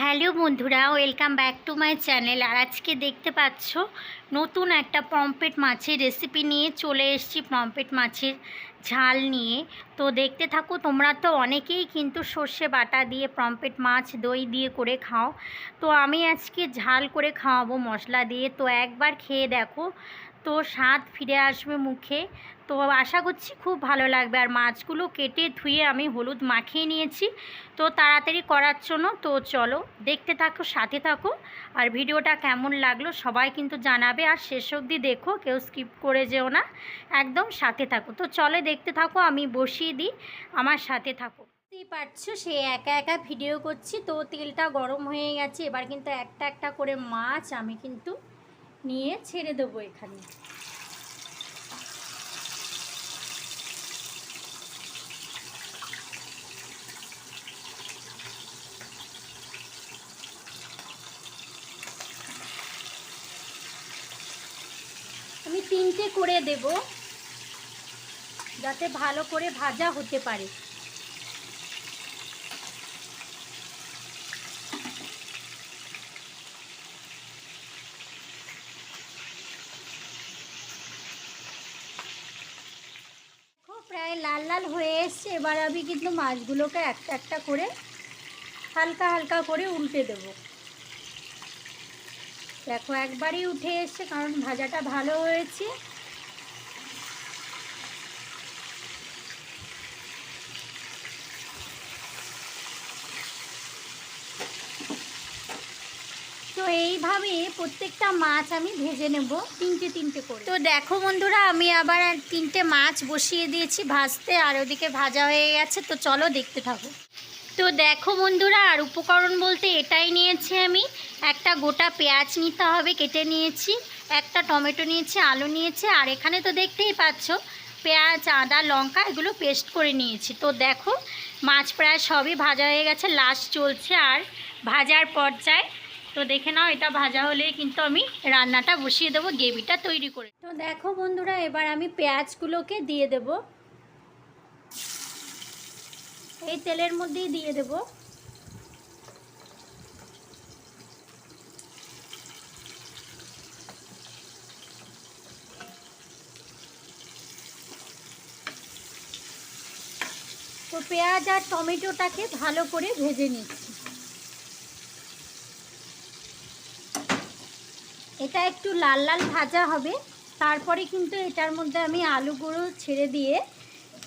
Hello বন্ধুরা, welcome back to my channel. আর আজকে দেখতে পাচ্ছ, নতুন একটা পম্পেট মাছের রেসিপি নিয়ে চলে এসেছি পম্পেট মাছের ঝাল নিয়ে। তো দেখতে থাকো, তোমরা তো অনেকেই কিন্তু সর্ষে বাটা দিয়ে পম্পেট মাছ দই দিয়ে করে খাও। তো আমি আজকে ঝাল করে খাওয়াবো মশলা দিয়ে। তো একবার খেয়ে দেখো, তো স্বাদ ফিরে আসবে মুখে। তো আশা করছি খুব ভালো লাগবে। আর মাছগুলো কেটে ধুয়ে আমি হলুদ মাখিয়ে নিয়েছি। তো তাড়াতাড়ি করার জন্য তো চলো দেখতে থাকো, সাথে থাকো। আর ভিডিওটা কেমন লাগল সবাই কিন্তু জানাবে। আর শেষ অবধি দেখো, কেউ স্কিপ করে যেও না। একদম সাথে থাকো। তো চলে দেখতে থাকো, আমি বসিয়ে দিই। আমার সাথে থাকো। পারছ, সে একা একা ভিডিও করছি। তো তেলটা গরম হয়ে গেছে। এবার কিন্তু একটা একটা করে মাছ আমি কিন্তু নিয়ে ছেড়ে দেবো এখানে। তিনটে করে দেব, যাতে ভালো করে ভাজা হতে পারে। প্রায় লাল লাল হয়ে এসছে। এবার আমি কিন্তু মাছগুলোকে একটা একটা করে হালকা হালকা করে উল্টে দেবো। দেখো, একবারই উঠে এসছে, কারণ ভাজাটা ভালো হয়েছে। তো এইভাবে প্রত্যেকটা মাছ আমি ভেজে নেব, তিনটে তিনটে করে। তো দেখো বন্ধুরা, আমি আবার তিনটে মাছ বসিয়ে দিয়েছি ভাজতে, আর ওদিকে ভাজা হয়ে গেছে, তো চলো দেখতে থাকো। তো দেখো বন্ধুরা, আর উপকরণ বলতে এটাই নিয়েছি আমি। একটা গোটা পেঁয়াজ নিতে হবে, কেটে নিয়েছি। একটা টমেটো নিয়েছি, আলু নিয়েছি, আর এখানে তো দেখতেই পাচ্ছ, পেঁয়াজ, আদা, লঙ্কা, এগুলো পেস্ট করে নিয়েছি। তো দেখো, মাছ প্রায় সবই ভাজা হয়ে গেছে, লাস্ট চলছে আর ভাজার পর্যায়ে। তো দেখে নাও, এটা ভাজা হলেই কিন্তু আমি রান্নাটা বসিয়ে দেবো, গ্রেভিটা তৈরি করে। তো দেখো বন্ধুরা, এবার আমি পেঁয়াজগুলোকে দিয়ে দেবো। এই তেলের মধ্যেই দিয়ে দেব। তো পেঁয়াজ আর টমেটোটাকে ভালো করে ভেজে নিচ্ছি। এটা একটু লাল লাল ভাজা হবে। তারপরে কিন্তু এটার মধ্যে আমি আলুগুলো ছেড়ে দিয়ে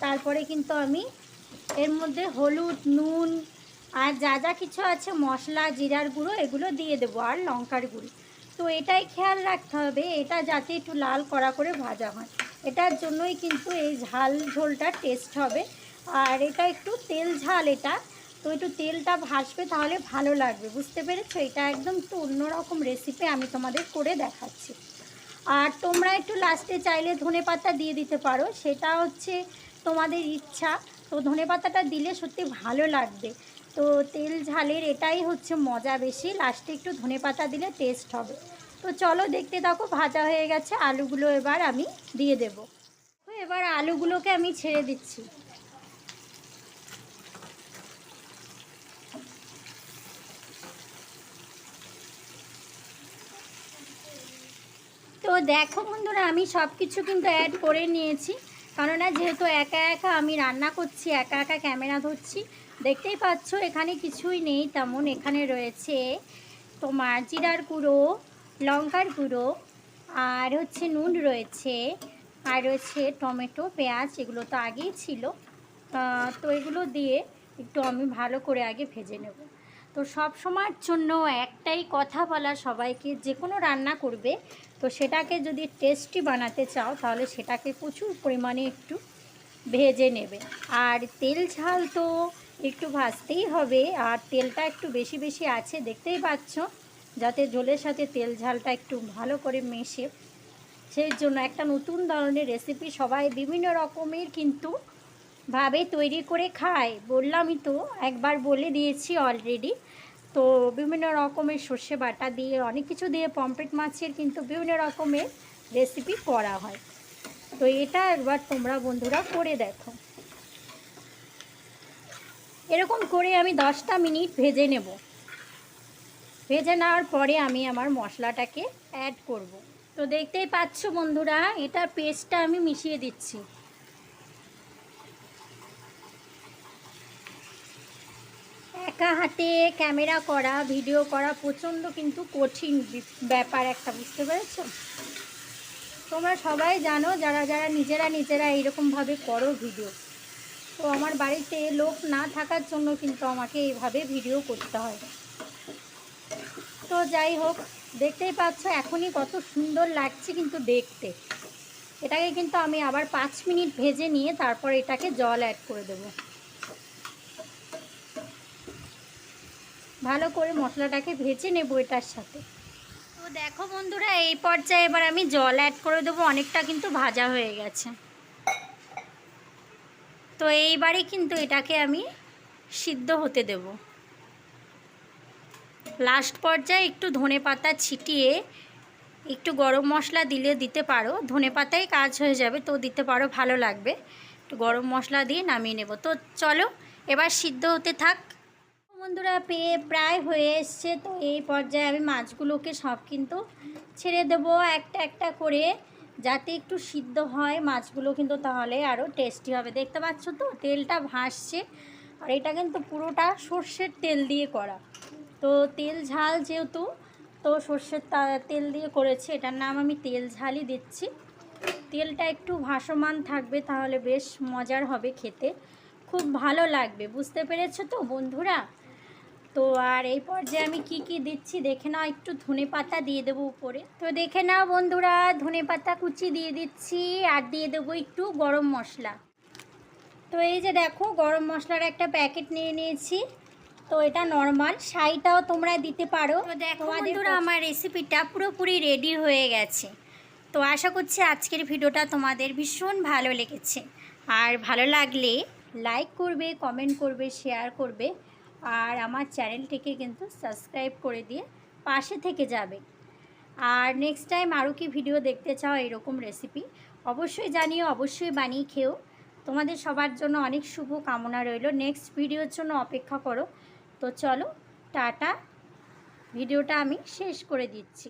তারপরে কিন্তু আমি এর মধ্যে হলুদ, নুন আর যা যা কিছু আছে, মশলা, জিরার গুঁড়ো, এগুলো দিয়ে দেবো আর লঙ্কার গুঁড়ো। তো এটাই খেয়াল রাখতে হবে, এটা যাতে একটু লাল করা করে ভাজা হয়। এটার জন্যই কিন্তু এই ঝাল ঝোলটা টেস্ট হবে। আর এটা একটু তেল ঝাল এটা, তো একটু তেলটা ভাসবে তাহলে ভালো লাগবে, বুঝতে পেরেছ? এটা একদম একটু অন্যরকম রেসিপি আমি তোমাদের করে দেখাচ্ছি। আর তোমরা একটু লাস্টে চাইলে ধনে পাতা দিয়ে দিতে পারো, সেটা হচ্ছে তোমাদের ইচ্ছা। ধনে পাতাটা দিলে সত্যি ভালো লাগবে। তো তেল ঝালের এটাই হচ্ছে মজা বেশি। লাস্টে একটু ধনে পাতা দিলে টেস্ট হবে। তো চলো দেখতে থাকো, ভাজা হয়ে গেছে। আলুগুলো এবার আমি দিয়ে দেব। এবার আলুগুলোকে আমি ছেড়ে দিচ্ছি। তো দেখো বন্ধুরা, আমি সব কিছু কিন্তু অ্যাড করে নিয়েছি। কেননা যেহেতু একা একা আমি রান্না করছি, একা একা ক্যামেরা ধরছি, দেখতেই পাচ্ছ এখানে কিছুই নেই তেমন। এখানে রয়েছে তোমার জিরার গুঁড়ো, লঙ্কার গুঁড়ো, আর হচ্ছে নুন রয়েছে, আর রয়েছে টমেটো, পেঁয়াজ, এগুলো তো আগেই ছিল। তো এগুলো দিয়ে একটু আমি ভালো করে আগে ভেজে নেব। তো সব সময়ের জন্য একটাই কথা বলা সবাইকে, যে কোনো রান্না করবে, তো সেটাকে যদি টেস্টি বানাতে চাও, তাহলে সেটাকে প্রচুর পরিমাণে একটু ভেজে নেবে। আর তেল ঝাল তো একটু ভাজতেই হবে, আর তেলটা একটু বেশি বেশি আছে, দেখতেই পাচ্ছ, যাতে ঝোলের সাথে তেল ঝালটা একটু ভালো করে মেশে। সেই জন্য একটা নতুন ধরনের রেসিপি সবাই বিভিন্ন রকমের কিন্তু ভাবে তৈরি করে খায়। বললামই তো, একবার বলে দিয়েছি অলরেডি তো বিভিন্ন রকমের সর্ষে বাটা দিয়ে, অনেক কিছু দিয়ে পমফ্রেট মাছের কিন্তু বিভিন্ন রকমের রেসিপি করা হয়। তো এটা একবার তোমরা বন্ধুরা করে দেখো। এরকম করে আমি দশটা মিনিট ভেজে নেব। ভেজে নেওয়ার পরে আমি আমার মশলাটাকে অ্যাড করব। তো দেখতেই পাচ্ছ বন্ধুরা, এটা পেস্টটা আমি মিশিয়ে দিচ্ছি। একা হাতে ক্যামেরা করা, ভিডিও করা প্রচণ্ড কিন্তু কঠিন ব্যাপার একটা, বুঝতে পেরেছ? তোমরা সবাই জানো, যারা যারা নিজেরা নিজেরা এইরকমভাবে করো ভিডিও। তো আমার বাড়িতে লোক না থাকার জন্য কিন্তু আমাকে এইভাবে ভিডিও করতে হয়। তো যাই হোক, দেখতেই পাচ্ছ এখনই কত সুন্দর লাগছে কিন্তু দেখতে। এটাকে কিন্তু আমি আবার পাঁচ মিনিট ভেজে নিয়ে তারপর এটাকে জল অ্যাড করে দেব। ভালো করে মশলাটাকে ভেজে নেব এটার সাথে। তো দেখো বন্ধুরা, এই পর্যায়ে এবার আমি জল অ্যাড করে দেবো, অনেকটা কিন্তু ভাজা হয়ে গেছে। তো এইবারে কিন্তু এটাকে আমি সিদ্ধ হতে দেব। লাস্ট পর্যায়ে একটু ধনে পাতা ছিটিয়ে একটু গরম মশলা দিলে দিতে পারো। ধনে পাতাই কাজ হয়ে যাবে, তো দিতে পারো, ভালো লাগবে। একটু গরম মশলা দিয়ে নামিয়ে নেব। তো চলো, এবার সিদ্ধ হতে থাক। বন্ধুরা, পেয়ে প্রায় হয়ে এসছে। তো এই পর্যায়ে আমি মাছগুলোকে সব কিন্তু ছেড়ে দেব একটা একটা করে, যাতে একটু সিদ্ধ হয় মাছগুলো কিন্তু তাহলে আরও টেস্টি হবে। দেখতে পাচ্ছ তো, তেলটা ভাসছে। আর এটা কিন্তু পুরোটা সর্ষের তেল দিয়ে করা। তো তেল ঝাল যেহেতু, তো সর্ষের তেল দিয়ে করেছি। এটার নাম আমি তেল ঝালই দিচ্ছি। তেলটা একটু ভাসমান থাকবে তাহলে বেশ মজার হবে খেতে। খুব ভালো লাগবে, বুঝতে পেরেছ তো বন্ধুরা? তো আর এই পর্যায়ে আমি কি কি দিচ্ছি দেখে নাও একটু ধনে পাতা দিয়ে দেবো উপরে। তো দেখে নাও বন্ধুরা ধনে পাতা কুচি দিয়ে দিচ্ছি আর দিয়ে দেবো একটু গরম মশলা। তো এই যে দেখো গরম মশলার একটা প্যাকেট নিয়ে নিয়েছি। তো এটা নর্মাল সাইটাও তোমরা দিতে পারো। তো দেখো বন্ধুরা আমার রেসিপিটা পুরোপুরি রেডি হয়ে গেছে। তো আশা করছি আজকের ভিডিওটা তোমাদের ভীষণ ভালো লেগেছে। আর ভালো লাগলে লাইক করবে কমেন্ট করবে শেয়ার করবে। আর আমার চ্যানেলটিকে কিন্তু সাবস্ক্রাইব করে দিয়ে পাশে থেকে যাবে। আর নেক্সট টাইম আরও কি ভিডিও দেখতে চাও এরকম রেসিপি অবশ্যই জানিও, অবশ্যই বানিয়ে খেও। তোমাদের সবার জন্য অনেক শুভ কামনা রইল। নেক্সট ভিডিওর জন্য অপেক্ষা করো। তো চলো, টাটা। ভিডিওটা আমি শেষ করে দিচ্ছি।